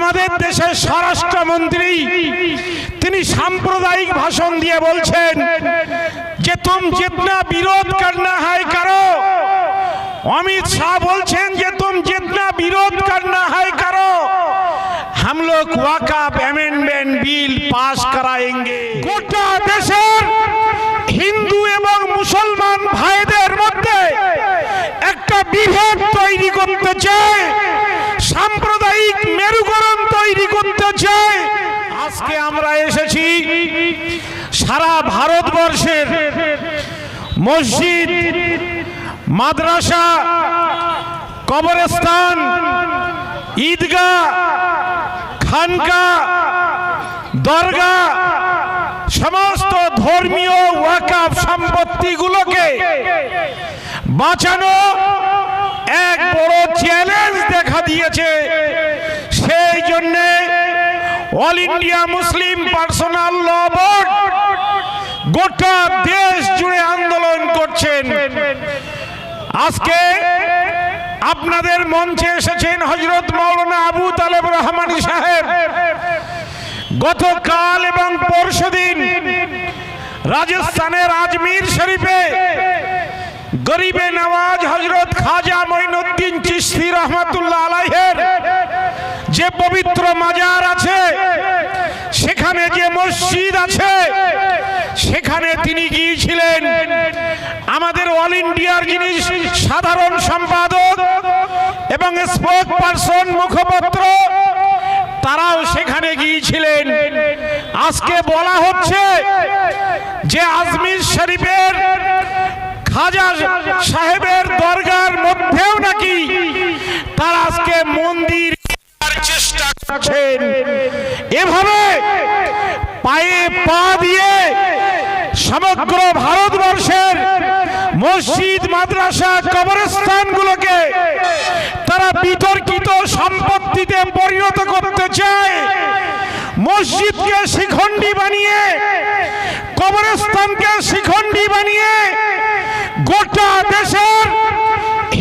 আমাদের দেশের স্বরাষ্ট্রমন্ত্রী, তিনি সাম্প্রদায়িক ভাষণ দিয়ে বলছেন যে তুম জিতনা বিরোধ করনা হয় করো। অমিত শাহ বলছেন যে তুম জিতনা বিরোধ করনা হয় করো। হাম লোক ওয়াকাপ অ্যামেন্ডমেন্ট বিল পাস করায়েঙ্গে। গোটা দেশের হিন্দু এবং মুসলমান ভাইদের মধ্যে একটা বিভেদ তৈরি করতে চায়। মসজিদ, মাদ্রাসা, কবরস্থান, ঈদগাহ, খানকা দরগা সমস্ত ধর্মীয় ওয়াকাফ সম্পত্তিগুলোকে বাঁচানো এক বড় চ্যালেঞ্জ দেখা দিয়েছে। সেই জন্যে All India Muslim Personal Law Board গোটা দেশ জুড়ে আন্দোলন করছেন। আজকে আপনাদের মঞ্চে এসেছেন হজরত মৌলানা আবু তালেব রহমানী সাহেব। গতকাল এবং পরশুদিন রাজস্থানের আজমির শরীফে গরিবে নওয়াজ হজরত খাজা মঈনুদ্দিন চিশতি রহমাতুল্লাহ আলাইহের যে পবিত্র মাজার আছে সেখানে যে মসজিদ আছে, সেখানে তিনি গিয়েছিলেন। আমাদের অল ইন্ডিয়ার যিনি সাধারণ সম্পাদক এবং স্পোক পারসন মুখপত্র, তারাও সেখানে গিয়েছিলেন। আজকে বলা হচ্ছে যে আজমির শরীফের খাজা সাহেবের দরগার মধ্যেও নাকি তারা আজকে মন্দির চেষ্টা করছেন। এভাবে পায়ে পা দিয়ে সমগ্র ভারতবর্ষের মসজিদ, মাদ্রাসা, কবরস্থানগুলোকে তারা বিতর্কিত সম্পত্তিতে পরিণত করতে চায়। মসজিদকে শিখণ্ডী বানিয়ে, কবরস্থানকে শিখণ্ডী বানিয়ে গোটা দেশের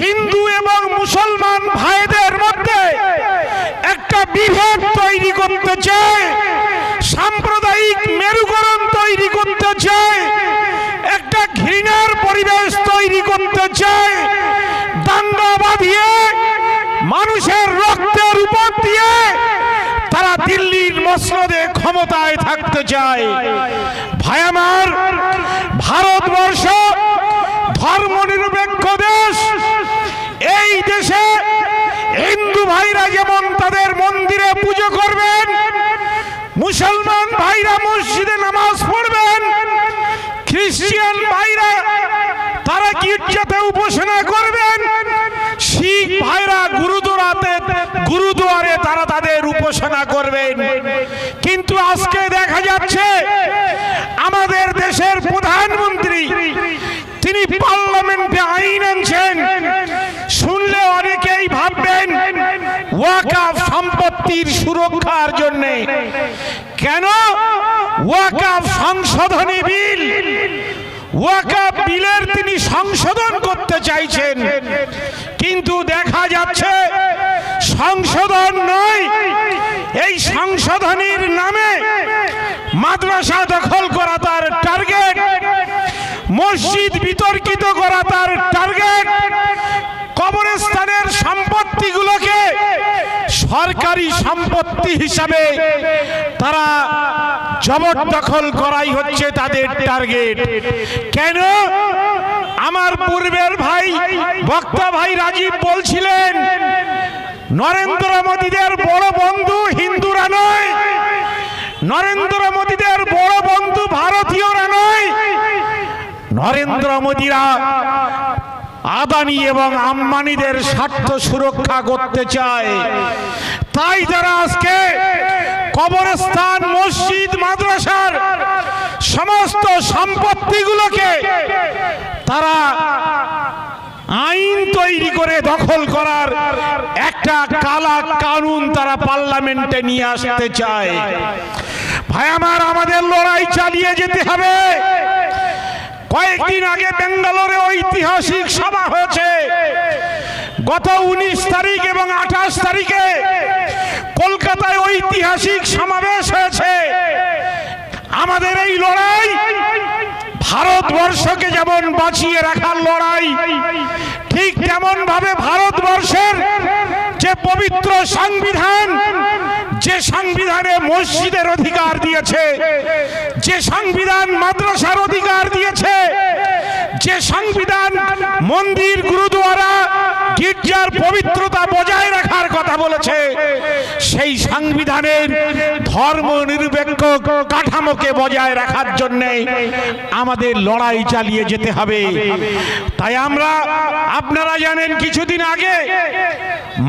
হিন্দু এবং মুসলমান ভাইদের মধ্যে একটা বিভেদ তৈরি করতে চায়, সাম্প্রদায়িক মেরুকরণ তৈরি করতে চায়, একটা ঘৃণার পরিবেশ তৈরি করতে চায়, দাঙ্গা বাঁধিয়ে মানুষের রক্তের উপর দিয়ে তারা দিল্লির মসনদে ক্ষমতায় থাকতে চায়। ভাই আমার, ভারতবর্ষ ধর্মনিরপেক্ষ দেশ এই দেশে হিন্দু ভাইরা যেমন তাদের মন্দিরে পুজো করবেন মুসলমান ভাইরা মসজিদে নামাজ পড়বেন খ্রিস্টান ভাইরা তারা গির্জাতে উপাসনা করবেন শিখ ভাইরা গুরুদুয়ারাতে গুরুদুয়ারে তারা তাদের উপাসনা করবেন। কিন্তু আজকে দেখা যাচ্ছে, আমাদের দেশের প্রধানমন্ত্রী, তিনি পার্লামেন্টে আইন আনছেন। শুনলে অনেকেই ভাববেন ওয়াকাফ সম্পত্তির সুরক্ষার জন্য। কেন? ওয়াকাফ সংশোধনী বিল ওয়াকাফ বিলের তিনি সংশোধন করতে চাইছেন। কিন্তু দেখা যাচ্ছে সংশোধন নয়। এই সংশোধনীর নামে মাদ্রাসা দখল করা তার টার্গেট। মসজিদ বিতর্কিত করা তার টার্গেট। কবরস্থানের সম্পত্তিগুলোকে সরকারি সম্পত্তি হিসাবে তারা জবরদখল করাই হচ্ছে তাদের টার্গেট। কেন? আমার পূর্বের ভাই, বক্তা ভাই রাজীব বলছিলেন নরেন্দ্র মোদীদের বড় বন্ধু হিন্দুরা নয়। নরেন্দ্র মোদীদের বড় বন্ধু ভারতীয়রা নয়। নরেন্দ্র মোদীরা আদানি এবং আম্বানিদের স্বার্থ সুরক্ষা করতে চায়। তাই যারা আজকে কবরস্থান, মসজিদ, মাদ্রাসার সমস্ত সম্পত্তিগুলোকে তারা আইন তৈরি করে দখল করার একটা কালা কানুন তারা পার্লামেন্টে নিয়ে আসতে চায়। ভাই, আমার আমাদের লড়াই চালিয়ে যেতে হবে। কয়েকদিন আগে বেঙ্গালোরে ঐতিহাসিক সভা হয়েছে। গত উনিশ তারিখ এবং আঠাশ তারিখে কলকাতায় ঐতিহাসিক সমাবেশ হয়েছে। আমাদের এই লড়াই ভারতবর্ষকে যেমন বাঁচিয়ে রাখার লড়াই, ঠিক তেমন ভাবে ভারতবর্ষের যে পবিত্র সংবিধান, যে সংবিধানে মসজিদের অধিকার দিয়েছে, যে সংবিধান মাদ্রাসার অধিকার দিয়েছে, যে সংবিধান মন্দির গুরুদুয়ারা গির্জার পবিত্রতা বজায় রাখার কথা বলেছে সেই সাংবিধানের ধর্ম নিরপেক্ষ কাঠামোকে বজায় রাখার জন্যে আমাদের লড়াই চালিয়ে যেতে হবে। তাই আমরা, আপনারা জানেন কিছুদিন আগে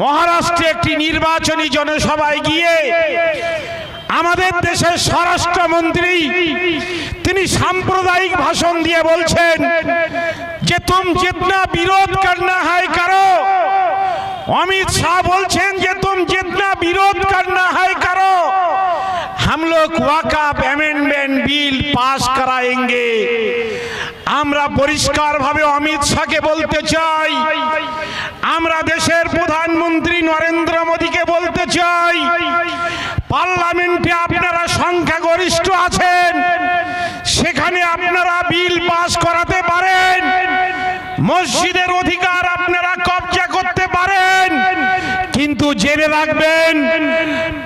মহারাষ্ট্রে একটি নির্বাচনী জনসভায় গিয়ে আমাদের দেশের স্বরাষ্ট্রমন্ত্রী তিনি সাম্প্রদায়িক ভাষণ দিয়ে বলছেন যে, তুম জিতনা বিরোধ করনা হয় কারও। অমিত শাহ বলছেন যে, তুম জিতনা विरोध करना है करो हम लोग वाकफ अमेंडमेंट बिल पास कराएंगे আমরা পরিষ্কারভাবে অমিত শাহকে বলতে চাই আমরা দেশের প্রধানমন্ত্রী নরেন্দ্র মোদীকে বলতে চাই পার্লামেন্টে আপনারা সংখ্যাগরিষ্ঠ আছেন সেখানে আপনারা বিল পাস করাতে পারেন মসজিদের অধিকার জেনে রাখবেন,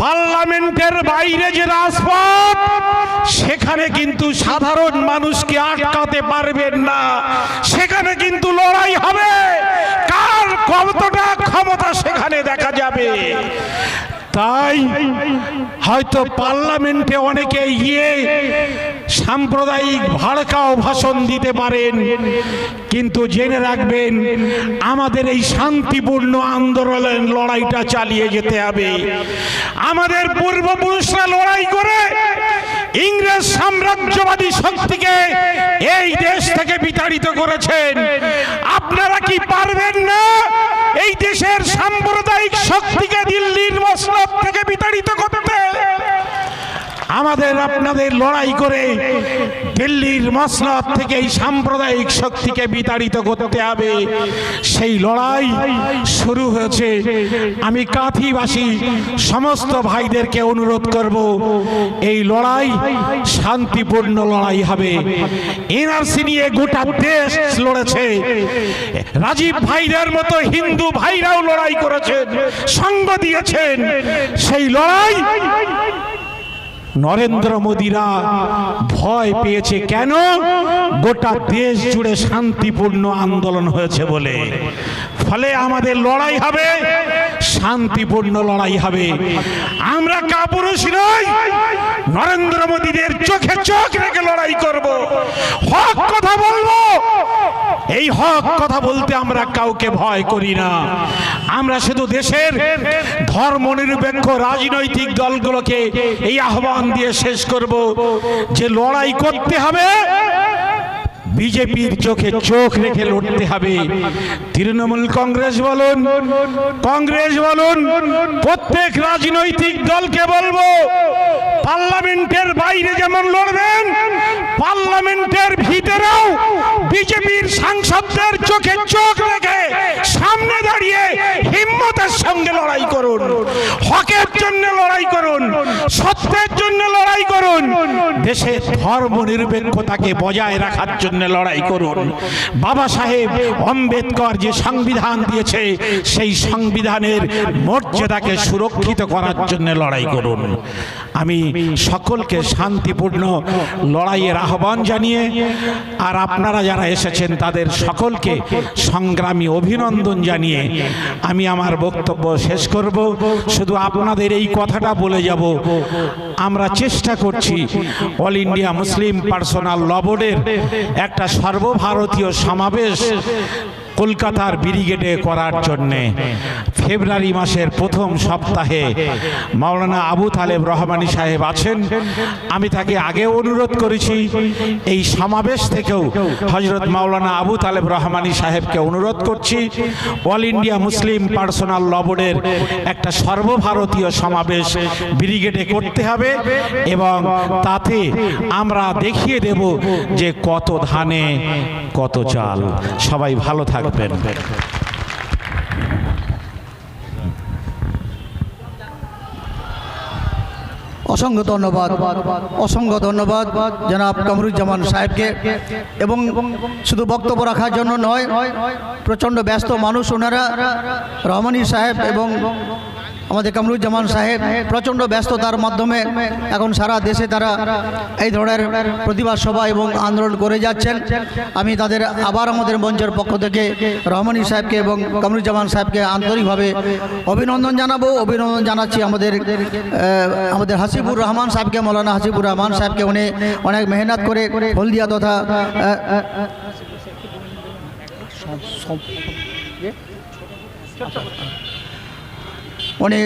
পার্লামেন্টের বাইরে যে রাজপথ, সেখানে কিন্তু সাধারণ মানুষকে আটকাতে পারবেন না। সেখানে কিন্তু লড়াই হবে। কার কতটা ক্ষমতা সেখানে দেখা যাবে। তাই হয়তো পার্লামেন্টে অনেকে গিয়ে সাম্প্রদায়িক ভাড়কাও ভাষণ দিতে পারেন, কিন্তু জেনে রাখবেন আমাদের এই শান্তিপূর্ণ আন্দোলনের লড়াইটা চালিয়ে যেতে হবে। আমাদের পূর্বপুরুষরা লড়াই করে ইংরেজ সাম্রাজ্যবাদী শক্তিকে এই দেশ থেকে বিতাড়িত করেছেন। আপনারা কি পারবেন না এই দেশের সাম্প্রদায়িক শক্তিকে মসনদ থেকে বিতাড়িত করতে আমাদের আপনাদের লড়াই করে দিল্লির মসনদ থেকে এই সাম্প্রদায়িক শক্তিকে বিতাড়িত করতে হবে। সেই লড়াই শুরু হয়েছে। আমি কাঁথিবাসী সমস্ত ভাইদেরকে অনুরোধ করব, এই লড়াই শান্তিপূর্ণ লড়াই হবে। এনআরসি নিয়ে গোটা দেশ লড়েছে। রাজীব ভাইদের মতো হিন্দু ভাইরাও লড়াই করেছেন, সঙ্গ দিয়েছেন। সেই লড়াই নরেন্দ্র মোদীরা ভয় পেয়েছে কেন? গোটা দেশ জুড়ে শান্তিপূর্ণ আন্দোলন হয়েছে বলে। ফলে আমাদের লড়াই হবে, শান্তিপূর্ণ লড়াই হবে। আমরা কাপুরুষ নই, নরেন্দ্র মোদীদের চোখে চোখ রেখে লড়াই করব। হক কথা বলব, এই হক কথা বলতে আমরা কাউকে ভয় করি না। আমরা শুধু দেশের ধর্ম নিরপেক্ষ রাজনৈতিক দলগুলোকে এই আহ্বান দিয়ে শেষ করব যে লড়াই করতে হবে বিজেপির চোখে চোখ রেখে লড়তে হবে। তৃণমূল কংগ্রেস বলুন কংগ্রেস বলুন, প্রত্যেক রাজনৈতিক দলকে বলব, পার্লামেন্টের বাইরে যেমন লড়বেন, পার্লামেন্টের ভিতরেও বিজেপির সাংসদদের চোখে চোখ রেখে সামনে দাঁড়িয়ে হিম্মতের সঙ্গে লড়াই করুন হকের জন্য লড়াই করুন সত্যের জন্য লড়াই করুন। দেশের ধর্ম নিরপেক্ষতাকে বজায় রাখার জন্য লড়াই করুন। বাবা সাহেব, আম্বেদকর যে সংবিধান দিয়েছে, সেই সংবিধানের মর্যাদাকে সুরক্ষিত করার জন্য লড়াই করুন। আমি সকলকে শান্তিপূর্ণ লড়াইয়ের আহ্বান জানিয়ে, আর আপনারা যারা এসেছেন, তাদের সকলকে সংগ্রামী অভিনন্দন জানিয়ে আমি আমার বক্তব্য শেষ করব। শুধু আপনাদের এই কথাটা বলে যাব আমরা চেষ্টা করছি All India Muslim Personal Law বোর্ডের একটা সর্বভারতীয় সমাবেশ কলকাতার ব্রিগেডে করার জন্যে। ফেব্রুয়ারি মাসের প্রথম সপ্তাহে মাওলানা আবু তালেব রহমানি সাহেব আছেন। আমি তাকে আগে অনুরোধ করেছি, এই সমাবেশ থেকেও হজরত মাওলানা আবু তালেব রহমানি সাহেবকে অনুরোধ করছি, All India Muslim Personal Law বোর্ডের একটা সর্বভারতীয় সমাবেশ ব্রিগেডে করতে হবে এবং তাতে আমরা দেখিয়ে দেব যে কত ধানে, কত চাল। সবাই ভালো থাকবেন অসংখ্য ধন্যবাদ অসংখ্য ধন্যবাদ, জনাব কামরুজ্জামান সাহেবকে। এবং শুধু বক্তব্য রাখার জন্য নয়, প্রচণ্ড ব্যস্ত মানুষ ওনারা, রহমানি সাহেব এবং আমাদের কামরুজ্জামান সাহেব প্রচণ্ড ব্যস্ততার মাধ্যমে এখন সারা দেশে তারা এই ধরনের প্রতিবাদ সভা এবং আন্দোলন করে যাচ্ছেন আমি তাদের আবার আমাদের মঞ্চের পক্ষ থেকে রহমানি সাহেবকে এবং কামরুজ্জামান সাহেবকে আন্তরিকভাবে অভিনন্দন জানাব অভিনন্দন জানাচ্ছি আমাদের আমাদের হাসিবুর রহমান সাহেবকে মৌলানা হাসিবুর রহমান সাহেবকে উনি অনেক মেহনত করে হলদিয়া তথা আহ, আহ, উনি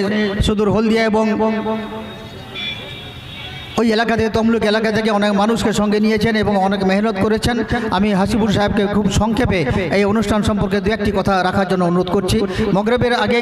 সুদূর হলদিয়া এবং ওই এলাকা থেকে তমলুক এলাকা থেকে অনেক মানুষকে সঙ্গে নিয়েছেন এবং অনেক মেহনত করেছেন। আমি হাসিবুর সাহেবকে খুব সংক্ষেপে এই অনুষ্ঠান সম্পর্কে দু একটি কথা রাখার জন্য অনুরোধ করছি। মগরবের আগে